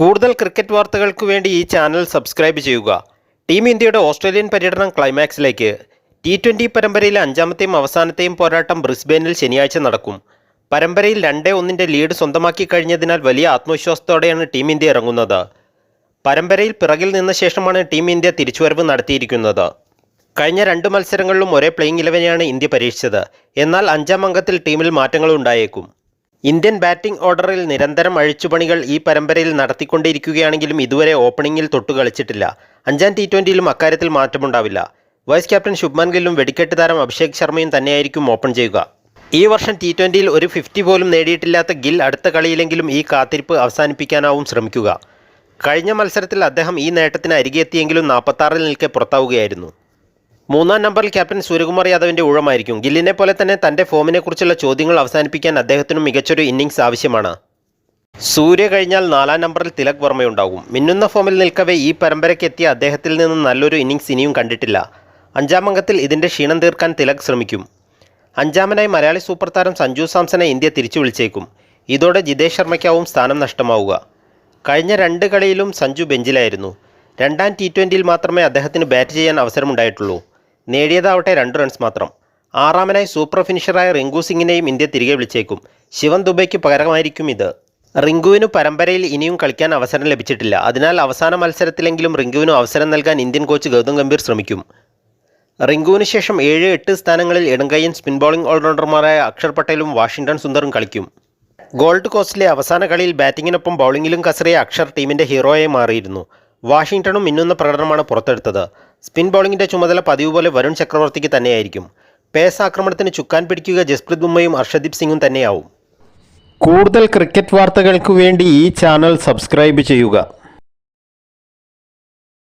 കൂടുതൽ ക്രിക്കറ്റ് വാർത്തകൾക്ക് വേണ്ടി ഈ ചാനൽ സബ്സ്ക്രൈബ് ചെയ്യുക. ടീം ഇന്ത്യയുടെ ഓസ്ട്രേലിയൻ പര്യടനം ക്ലൈമാക്സിലേക്ക്. ടി ട്വന്റി പരമ്പരയിലെ അഞ്ചാമത്തെയും അവസാനത്തെയും പോരാട്ടം ബ്രിസ്ബെയിനിൽ ശനിയാഴ്ച നടക്കും. പരമ്പരയിൽ രണ്ടേ ഒന്നിന്റെ ലീഡ് സ്വന്തമാക്കി കഴിഞ്ഞതിനാൽ വലിയ ആത്മവിശ്വാസത്തോടെയാണ് ടീം ഇന്ത്യ ഇറങ്ങുന്നത്. പരമ്പരയിൽ പിറകിൽ നിന്ന ശേഷമാണ് ടീം ഇന്ത്യ തിരിച്ചുവരവ് നടത്തിയിരിക്കുന്നത്. കഴിഞ്ഞ രണ്ട് മത്സരങ്ങളിലും ഒരേ പ്ലേയിങ് ഇലവനെയാണ് ഇന്ത്യ പരീക്ഷിച്ചത്. എന്നാൽ അഞ്ചാം അംഗത്തിൽ ടീമിൽ മാറ്റങ്ങൾ ഉണ്ടായേക്കും ഇന്ത്യൻ ബാറ്റിംഗ് ഓർഡറിൽ നിരന്തരം അഴിച്ചുപണികൾ ഈ പരമ്പരയിൽ നടത്തിക്കൊണ്ടിരിക്കുകയാണെങ്കിലും ഇതുവരെ ഓപ്പണിംഗിൽ തൊട്ടു കളിച്ചിട്ടില്ല. അഞ്ചാം ടി ട്വന്റിയിലും അക്കാര്യത്തിൽ മാറ്റമുണ്ടാവില്ല. വൈസ് ക്യാപ്റ്റൻ ശുഭ്മാൻ ഗില്ലും വെടിക്കെട്ട് താരം അഭിഷേക് ശർമ്മയും തന്നെയായിരിക്കും ഓപ്പൺ ചെയ്യുക. ഈ വർഷം ടി ട്വന്റിയിൽ ഒരു ഫിഫ്റ്റി പോലും നേടിയിട്ടില്ലാത്ത ഗിൽ അടുത്ത കളിയിലെങ്കിലും ഈ കാത്തിരിപ്പ് അവസാനിപ്പിക്കാനാവും ശ്രമിക്കുക. കഴിഞ്ഞ മത്സരത്തിൽ അദ്ദേഹം ഈ നേട്ടത്തിന് അരികെത്തിയെങ്കിലും നാൽപ്പത്താറിൽ നിൽക്കെ പുറത്താവുകയായിരുന്നു. മൂന്നാം നമ്പറിൽ ക്യാപ്റ്റൻ സൂര്യകുമാർ യാദവിന്റെ ഊഴമായിരിക്കും. ഗില്ലിനെ പോലെ തന്നെ തന്റെ ഫോമിനെക്കുറിച്ചുള്ള ചോദ്യങ്ങൾ അവസാനിപ്പിക്കാൻ അദ്ദേഹത്തിനും മികച്ചൊരു ഇന്നിംഗ്സ് ആവശ്യമാണ്. സൂര്യ കഴിഞ്ഞാൽ നാലാം നമ്പറിൽ തിലക് വർമ്മയുണ്ടാകും. മിന്നുന്ന ഫോമിൽ നിൽക്കവേ ഈ പരമ്പരയ്ക്ക് എത്തിയ അദ്ദേഹത്തിൽ നിന്ന് നല്ലൊരു ഇന്നിംഗ്സ് ഇനിയും കണ്ടിട്ടില്ല. അഞ്ചാം അംഗത്തിൽ ഇതിന്റെ ക്ഷീണം തീർക്കാൻ തിലക് ശ്രമിക്കും. അഞ്ചാമനായി മലയാളി സൂപ്പർ താരം സഞ്ജു സാംസനെ ഇന്ത്യ തിരിച്ചു വിളിച്ചേക്കും. ഇതോടെ ജിതേഷ് ശർമ്മയ്ക്കാവും സ്ഥാനം നഷ്ടമാവുക. കഴിഞ്ഞ രണ്ട് കളിയിലും സഞ്ജു ബെഞ്ചിലായിരുന്നു. രണ്ടാം ടി മാത്രമേ അദ്ദേഹത്തിന് ബാറ്റ് ചെയ്യാൻ അവസരമുണ്ടായിട്ടുള്ളൂ. നേടിയതാവട്ടെ രണ്ട് റൺസ് മാത്രം. ആറാമനായി സൂപ്പർ ഫിനിഷറായ റിങ്കു സിംഗിനെയും ഇന്ത്യ തിരികെ വിളിച്ചേക്കും. ശിവൻ ദുബൈക്ക് പകരമായിരിക്കും ഇത്. റിങ്കുവിന് പരമ്പരയിൽ ഇനിയും കളിക്കാൻ അവസരം ലഭിച്ചിട്ടില്ല. അതിനാൽ അവസാന മത്സരത്തിലെങ്കിലും റിങ്കുവിന് അവസരം നൽകാൻ ഇന്ത്യൻ കോച്ച് ഗൗതം ഗംഭീർ ശ്രമിക്കും. റിങ്കുവിന് ശേഷം ഏഴ് എട്ട് സ്ഥാനങ്ങളിൽ ഇടങ്കയ്യൻ സ്പിൻ ബോളിംഗ് ഓൾറൗണ്ടർമാരായ അക്ഷർ പട്ടേലും വാഷിംഗ്ടൺ സുന്ദറും കളിക്കും. ഗോൾഡ് കോസ്റ്റിലെ അവസാന കളിയിൽ ബാറ്റിങ്ങിനൊപ്പം ബൗളിംഗിലും കസറിയ അക്ഷർ ടീമിന്റെ ഹീറോയായി മാറിയിരുന്നു. വാഷിംഗ്ടണും മിന്നുന്ന പ്രകടനമാണ് പുറത്തെടുത്തത്. സ്പിൻ ബൗളിംഗിന്റെ ചുമതല പതിവ് പോലെ വരുൺ ചക്രവർത്തിക്ക് തന്നെയായിരിക്കും. പേസ് ആക്രമണത്തിന് ചുക്കാൻ പിടിക്കുക ജസ്പ്രീത് ബുമ്മയും അർഷദീപ് സിംഗും തന്നെയാവും. കൂടുതൽ ക്രിക്കറ്റ് വാർത്തകൾക്ക് വേണ്ടി ഈ ചാനൽ സബ്സ്ക്രൈബ് ചെയ്യുക.